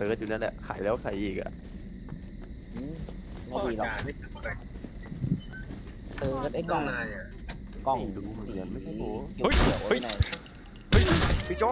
ซิร์ชอยู่นั่นแหละขายแล้วขายอีกอะไม่ดีหรอกไม่ทำอะไรเออไอ้กต้ล้อองงนายอะกล่องดูเหมือนกันไม่ใช่โหเขียเฮ้ย เฮ้ยพี่โจ